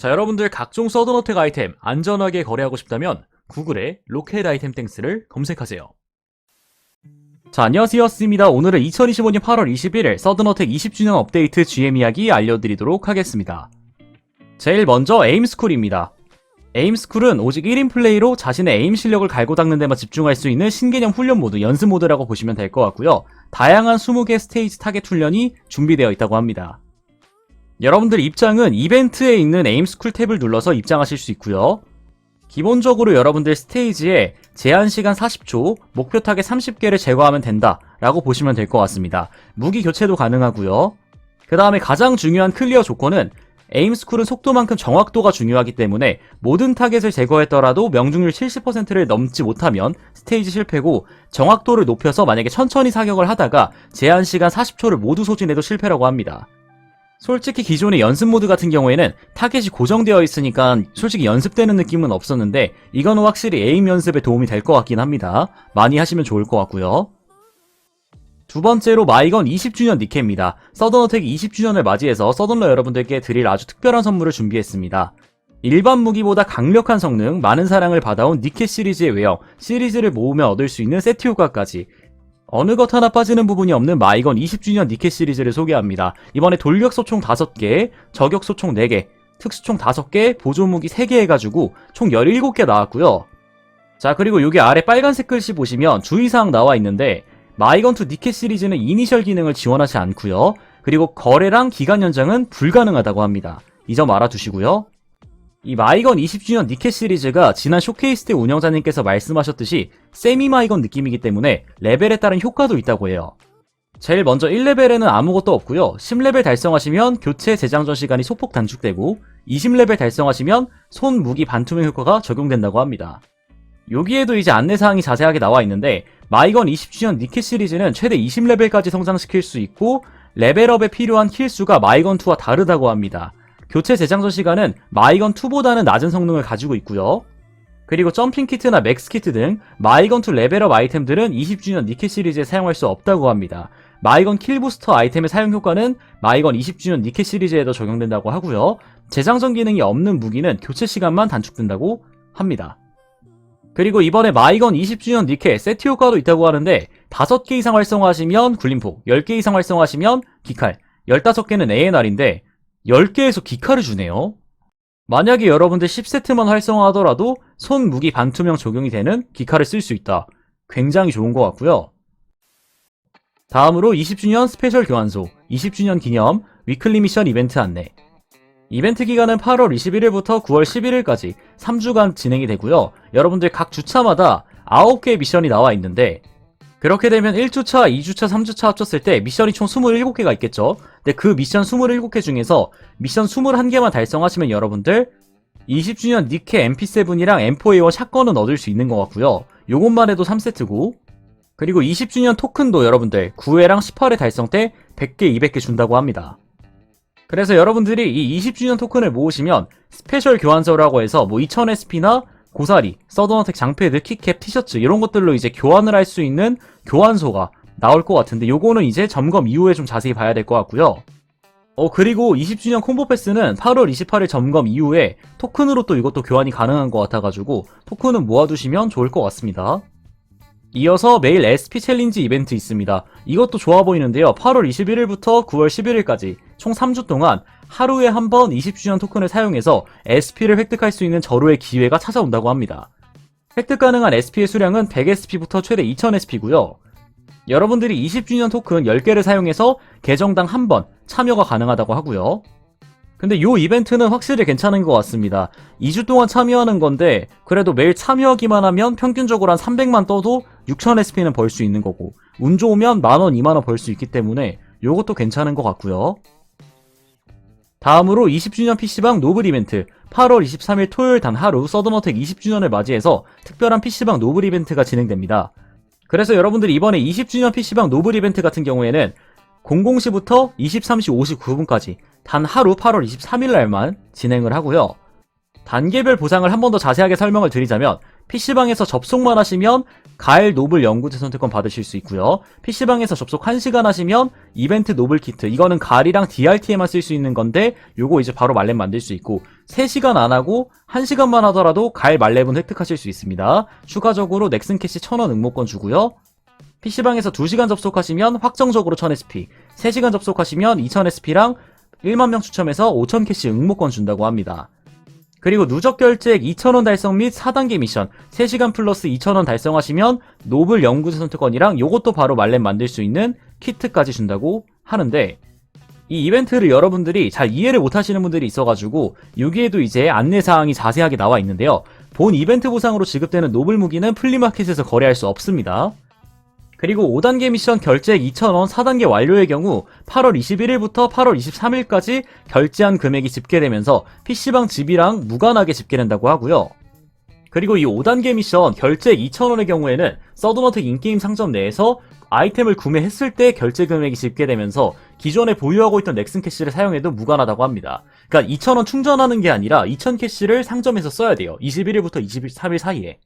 자, 여러분들 각종 서든어택 아이템 안전하게 거래하고 싶다면 구글에 로켓 아이템 땡스를 검색하세요. 자, 안녕하세요. 스입니다. 오늘은 2025년 8월 21일 서든어택 20주년 업데이트 GM 이야기 알려드리도록 하겠습니다. 제일 먼저 에임스쿨입니다. 에임스쿨은 오직 1인 플레이로 자신의 에임 실력을 갈고 닦는 데만 집중할 수 있는 신개념 훈련 모드, 연습 모드라고 보시면 될 것 같고요. 다양한 20개 스테이지 타겟 훈련이 준비되어 있다고 합니다. 여러분들 입장은 이벤트에 있는 에임스쿨 탭을 눌러서 입장하실 수 있고요. 기본적으로 여러분들 스테이지에 제한 시간 40초, 목표 타겟 30개를 제거하면 된다 라고 보시면 될 것 같습니다. 무기 교체도 가능하고요. 그 다음에 가장 중요한 클리어 조건은 에임스쿨은 속도만큼 정확도가 중요하기 때문에 모든 타겟을 제거했더라도 명중률 70%를 넘지 못하면 스테이지 실패고 정확도를 높여서 만약에 천천히 사격을 하다가 제한 시간 40초를 모두 소진해도 실패라고 합니다. 솔직히 기존의 연습 모드 같은 경우에는 타겟이 고정되어 있으니까 솔직히 연습되는 느낌은 없었는데 이거는 확실히 에임 연습에 도움이 될 것 같긴 합니다. 많이 하시면 좋을 것 같고요. 두 번째로 마이건 20주년 니케입니다. 서든어택 20주년을 맞이해서 서든러 여러분들께 드릴 아주 특별한 선물을 준비했습니다. 일반 무기보다 강력한 성능, 많은 사랑을 받아온 니케 시리즈의 외형, 시리즈를 모으며 얻을 수 있는 세트 효과까지 어느 것 하나 빠지는 부분이 없는 마이건 20주년 니케 시리즈를 소개합니다. 이번에 돌격소 총 5개, 저격소 총 4개, 특수 총 5개, 보조무기 3개 해가지고 총 17개 나왔고요. 자 그리고 여기 아래 빨간색 글씨 보시면 주의사항 나와 있는데 마이건2 니케 시리즈는 이니셜 기능을 지원하지 않고요. 그리고 거래랑 기간 연장은 불가능하다고 합니다. 이 점 알아두시고요. 이 마이건 20주년 니케 시리즈가 지난 쇼케이스 때 운영자님께서 말씀하셨듯이 세미 마이건 느낌이기 때문에 레벨에 따른 효과도 있다고 해요. 제일 먼저 1레벨에는 아무것도 없고요. 10레벨 달성하시면 교체 재장전 시간이 소폭 단축되고 20레벨 달성하시면 손 무기 반투명 효과가 적용된다고 합니다. 여기에도 이제 안내사항이 자세하게 나와 있는데 마이건 20주년 니케 시리즈는 최대 20레벨까지 성장시킬 수 있고 레벨업에 필요한 킬수가 마이건2와 다르다고 합니다. 교체 재장전 시간은 마이건 2보다는 낮은 성능을 가지고 있고요. 그리고 점핑 키트나 맥스 키트 등 마이건 2 레벨업 아이템들은 20주년 니케 시리즈에 사용할 수 없다고 합니다. 마이건 킬부스터 아이템의 사용 효과는 마이건 20주년 니케 시리즈에도 적용된다고 하고요. 재장전 기능이 없는 무기는 교체 시간만 단축된다고 합니다. 그리고 이번에 마이건 20주년 니케 세트 효과도 있다고 하는데 5개 이상 활성화하시면 굴림폭, 10개 이상 활성화하시면 기칼, 15개는 ANR인데 10개에서 기카를 주네요. 만약에 여러분들 10세트만 활성화하더라도 손 무기 반투명 적용이 되는 기카를 쓸 수 있다. 굉장히 좋은 것 같고요. 다음으로 20주년 스페셜 교환소, 20주년 기념 위클리 미션 이벤트 안내. 이벤트 기간은 8월 21일부터 9월 11일까지 3주간 진행이 되고요. 여러분들 각 주차마다 9개의 미션이 나와 있는데 그렇게 되면 1주차, 2주차, 3주차 합쳤을 때 미션이 총 27개가 있겠죠. 근데 그 미션 27개 중에서 미션 21개만 달성하시면 여러분들 20주년 니케 MP7이랑 M4A1 샷건은 얻을 수 있는 것 같고요. 요것만 해도 3세트고 그리고 20주년 토큰도 여러분들 9회랑 18회 달성 때 100개, 200개 준다고 합니다. 그래서 여러분들이 이 20주년 토큰을 모으시면 스페셜 교환서라고 해서 뭐 2000SP나 고사리, 서든어택 장패드, 키캡, 티셔츠 이런 것들로 이제 교환을 할 수 있는 교환소가 나올 것 같은데 요거는 이제 점검 이후에 좀 자세히 봐야 될 것 같고요. 어 그리고 20주년 콤보 패스는 8월 28일 점검 이후에 토큰으로 또 이것도 교환이 가능한 것 같아가지고 토큰은 모아두시면 좋을 것 같습니다. 이어서 매일 SP 챌린지 이벤트 있습니다. 이것도 좋아 보이는데요. 8월 21일부터 9월 11일까지 총 3주 동안 하루에 한 번 20주년 토큰을 사용해서 SP를 획득할 수 있는 절호의 기회가 찾아온다고 합니다. 획득 가능한 SP의 수량은 100SP부터 최대 2000SP고요. 여러분들이 20주년 토큰 10개를 사용해서 계정당 한 번 참여가 가능하다고 하고요. 근데 요 이벤트는 확실히 괜찮은 것 같습니다. 2주 동안 참여하는 건데 그래도 매일 참여하기만 하면 평균적으로 한 300만 떠도 6000SP는 벌 수 있는 거고 운 좋으면 만원, 2만원 벌 수 있기 때문에 요것도 괜찮은 것 같고요. 다음으로 20주년 PC방 노블 이벤트 8월 23일 토요일 단 하루 서든어택 20주년을 맞이해서 특별한 PC방 노블 이벤트가 진행됩니다. 그래서 여러분들이 이번에 20주년 PC방 노블 이벤트 같은 경우에는 00시부터 23시 59분까지 단 하루 8월 23일 날만 진행을 하고요. 단계별 보상을 한 번 더 자세하게 설명을 드리자면 PC방에서 접속만 하시면 가일 노블 연구제 선택권 받으실 수 있고요. PC방에서 접속 1시간 하시면 이벤트 노블 키트 이거는 가리랑 DRT에만 쓸 수 있는 건데 요거 이제 바로 말렘 만들 수 있고 3시간 안 하고 1시간만 하더라도 갈 말렙은 획득하실 수 있습니다. 추가적으로 넥슨 캐시 1000원 응모권 주고요. PC방에서 2시간 접속하시면 확정적으로 1000SP, 3시간 접속하시면 2000SP랑 1만 명 추첨해서 5000 캐시 응모권 준다고 합니다. 그리고 누적 결제액 2,000원 달성 및 4단계 미션 3시간 플러스 2,000원 달성하시면 노블 연구소 선택권이랑 요것도 바로 말렘 만들 수 있는 키트까지 준다고 하는데 이 이벤트를 여러분들이 잘 이해를 못 하시는 분들이 있어가지고 여기에도 이제 안내사항이 자세하게 나와 있는데요. 본 이벤트 보상으로 지급되는 노블 무기는 플리마켓에서 거래할 수 없습니다. 그리고 5단계 미션 결제액 2,000원 4단계 완료의 경우 8월 21일부터 8월 23일까지 결제한 금액이 집계되면서 PC방 집이랑 무관하게 집계된다고 하고요. 그리고 이 5단계 미션 결제액 2,000원의 경우에는 서든어택 인게임 상점 내에서 아이템을 구매했을 때 결제 금액이 집계되면서 기존에 보유하고 있던 넥슨 캐시를 사용해도 무관하다고 합니다. 그러니까 2,000원 충전하는 게 아니라 2,000 캐시를 상점에서 써야 돼요. 21일부터 23일 사이에.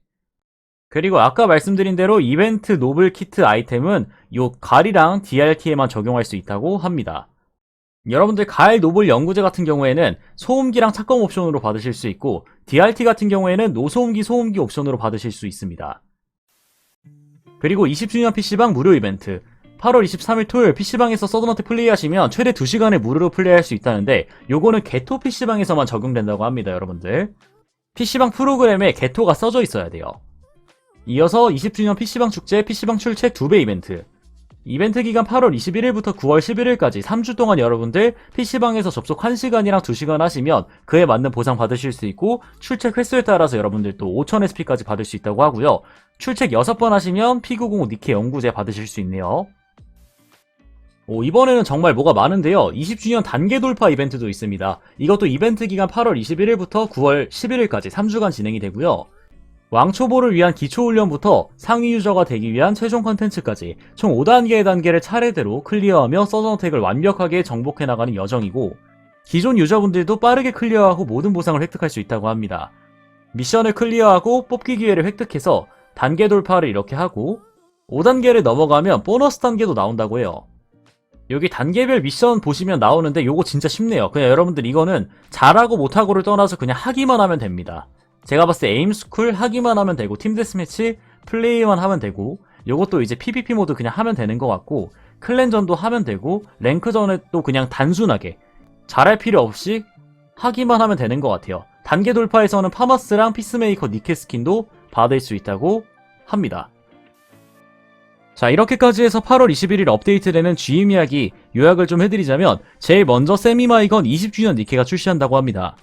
그리고 아까 말씀드린 대로 이벤트 노블 키트 아이템은 요 갈이랑 DRT에만 적용할 수 있다고 합니다. 여러분들 갈 노블 연구제 같은 경우에는 소음기랑 착공 옵션으로 받으실 수 있고 DRT 같은 경우에는 노소음기 소음기 옵션으로 받으실 수 있습니다. 그리고 20주년 PC방 무료 이벤트 8월 23일 토요일 PC방에서 서든어트 플레이하시면 최대 2시간을 무료로 플레이할 수 있다는데 요거는 게토 PC방에서만 적용된다고 합니다 여러분들 PC방 프로그램에 게토가 써져 있어야 돼요 이어서 20주년 PC방 축제 PC방 출첵 2배 이벤트. 이벤트 기간 8월 21일부터 9월 11일까지 3주 동안 여러분들 PC방에서 접속 1시간이랑 2시간 하시면 그에 맞는 보상 받으실 수 있고 출첵 횟수에 따라서 여러분들 또 5000SP까지 받을 수 있다고 하고요. 출첵 6번 하시면 P905 니케 연구제 받으실 수 있네요. 오, 이번에는 정말 뭐가 많은데요. 20주년 단계 돌파 이벤트도 있습니다. 이것도 이벤트 기간 8월 21일부터 9월 11일까지 3주간 진행이 되고요. 왕초보를 위한 기초훈련부터 상위 유저가 되기 위한 최종 컨텐츠까지 총 5단계의 단계를 차례대로 클리어하며 서든어택을 완벽하게 정복해 나가는 여정이고 기존 유저분들도 빠르게 클리어하고 모든 보상을 획득할 수 있다고 합니다. 미션을 클리어하고 뽑기 기회를 획득해서 단계 돌파를 이렇게 하고 5단계를 넘어가면 보너스 단계도 나온다고 해요. 여기 단계별 미션 보시면 나오는데 요거 진짜 쉽네요. 그냥 여러분들 이거는 잘하고 못하고를 떠나서 그냥 하기만 하면 됩니다. 제가 봤을 때 에임스쿨 하기만 하면 되고 팀 데스매치 플레이만 하면 되고 요것도 이제 PVP 모드 그냥 하면 되는 것 같고 클랜전도 하면 되고 랭크전에 또 그냥 단순하게 잘할 필요 없이 하기만 하면 되는 것 같아요. 단계 돌파에서는 파마스랑 피스메이커 니케 스킨도 받을 수 있다고 합니다. 자 이렇게까지 해서 8월 21일 업데이트되는 GM 이야기 요약을 좀 해드리자면 제일 먼저 세미마이건 20주년 니케가 출시한다고 합니다.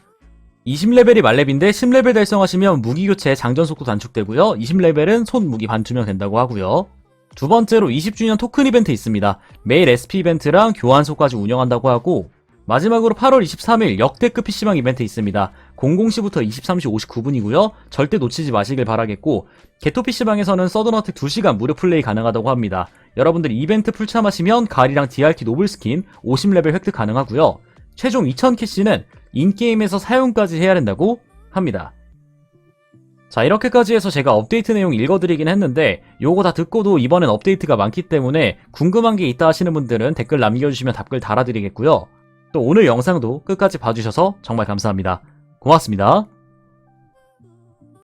20레벨이 말렙인데 10레벨 달성하시면 무기교체 장전 속도 단축되고요. 20레벨은 손 무기 반투명 된다고 하고요. 두 번째로 20주년 토큰 이벤트 있습니다. 매일 SP 이벤트랑 교환소까지 운영한다고 하고 마지막으로 8월 23일 역대급 PC방 이벤트 있습니다. 00시부터 23시 59분이고요. 절대 놓치지 마시길 바라겠고 개토 PC방에서는 서든어택 2시간 무료 플레이 가능하다고 합니다. 여러분들 이벤트 풀참하시면 가리랑 DRT 노블 스킨 50레벨 획득 가능하고요. 최종 2000 캐시는 인게임에서 사용까지 해야 된다고 합니다. 자 이렇게까지 해서 제가 업데이트 내용 읽어드리긴 했는데 요거 다 듣고도 이번엔 업데이트가 많기 때문에 궁금한 게 있다 하시는 분들은 댓글 남겨주시면 답글 달아드리겠고요. 또 오늘 영상도 끝까지 봐주셔서 정말 감사합니다. 고맙습니다.